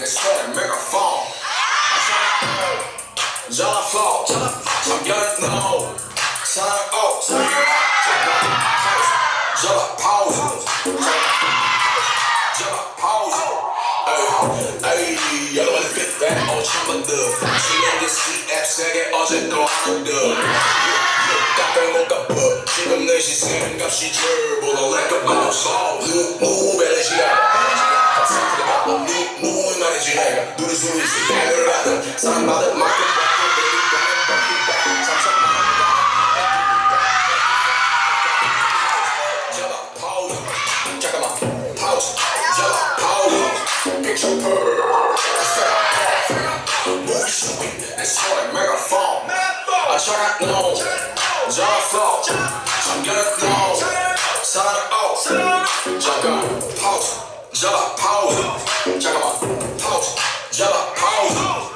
Let's go. 장연호 사랑오 잡아 파우스 잡아 파우스 에이 여러분 그때 오천만들 지금 CF 세계 어제 또 하는 듯 따뜻한 지금 내 시선 값이 줄보다 렉업 없어 그 무배를 지나 무의 말이지 내가 누리 소리지 배를 받은 사랑받은 I try to know. John Flow. I'm to know. Sign out. Check out. Pause. Jump. Pause. Check out. Pause. Jump. Pause.